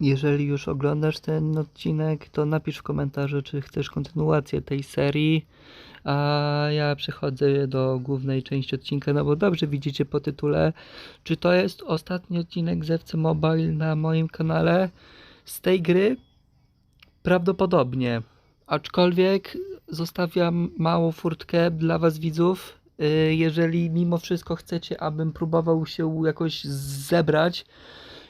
Jeżeli już oglądasz ten odcinek, to napisz w komentarzu, czy chcesz kontynuację tej serii. A ja przechodzę do głównej części odcinka, no bo dobrze widzicie po tytule, czy to jest ostatni odcinek z FC Mobile na moim kanale z tej gry? Prawdopodobnie. Aczkolwiek zostawiam małą furtkę dla Was widzów. Y, Jeżeli mimo wszystko chcecie, abym próbował się jakoś zebrać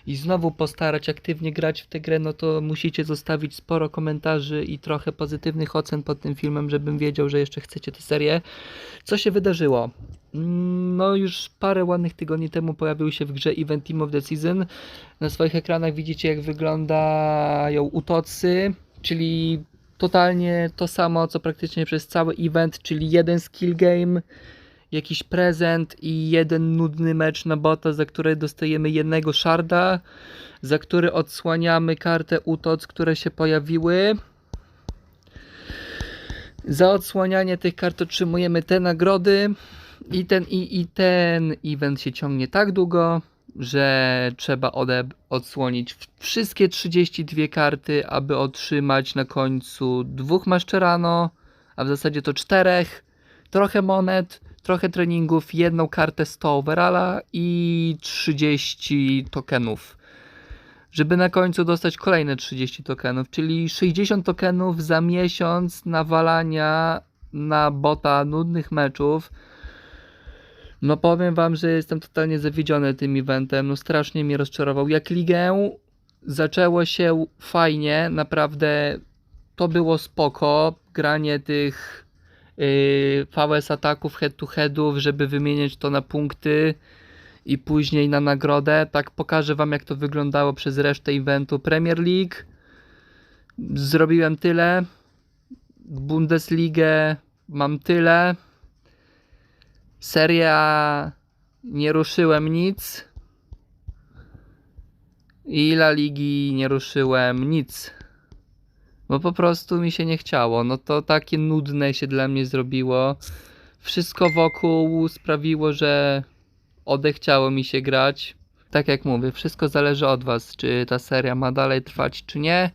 i znowu postarać aktywnie grać w tę grę, no to musicie zostawić sporo komentarzy i trochę pozytywnych ocen pod tym filmem, żebym wiedział, że jeszcze chcecie tę serię. Co się wydarzyło? Mm, No już parę ładnych tygodni temu pojawił się w grze Event Team of the Season. Na swoich ekranach widzicie jak wyglądają utocy, czyli totalnie to samo co praktycznie przez cały event, czyli jeden skill game, jakiś prezent i jeden nudny mecz na bota, za który dostajemy jednego sharda, za który odsłaniamy kartę utoc, które się pojawiły. Za odsłanianie tych kart otrzymujemy te nagrody i ten, i, i ten event się ciągnie tak długo, że trzeba odsłonić wszystkie 32 karty, aby otrzymać na końcu dwóch maszczerano, a w zasadzie to czterech, trochę monet, trochę treningów, jedną kartę 100 overalla i 30 tokenów. Żeby na końcu dostać kolejne 30 tokenów, czyli 60 tokenów za miesiąc nawalania na bota nudnych meczów. No powiem wam, że jestem totalnie zawiedziony tym eventem, no strasznie mnie rozczarował. Jak ligę zaczęło się fajnie, naprawdę to było spoko, granie tych VS ataków head to headów, żeby wymieniać to na punkty i później na nagrodę. Tak pokażę wam jak to wyglądało przez resztę eventu Premier League. Zrobiłem tyle. Bundesligę mam tyle. Seria nie ruszyłem nic. I La Ligi nie ruszyłem nic. Bo po prostu mi się nie chciało. No to takie nudne się dla mnie zrobiło. Wszystko wokół sprawiło, że odechciało mi się grać. Tak jak mówię, wszystko zależy od Was, czy ta seria ma dalej trwać, czy nie.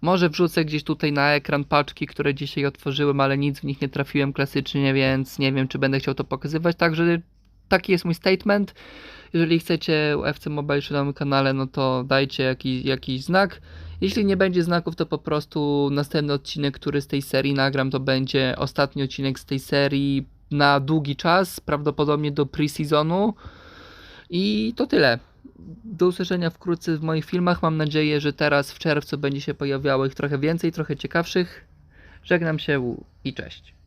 Może wrzucę gdzieś tutaj na ekran paczki, które dzisiaj otworzyłem, ale nic w nich nie trafiłem klasycznie, więc nie wiem, czy będę chciał to pokazywać. Także taki jest mój statement. Jeżeli chcecie FC Mobile czy na kanale, no to dajcie jakiś, jakiś znak. Jeśli nie będzie znaków, to po prostu następny odcinek, który z tej serii nagram, to będzie ostatni odcinek z tej serii na długi czas, prawdopodobnie do pre-seasonu. I to tyle. Do usłyszenia wkrótce w moich filmach. Mam nadzieję, że teraz w czerwcu będzie się pojawiało ich trochę więcej, trochę ciekawszych. Żegnam się i cześć.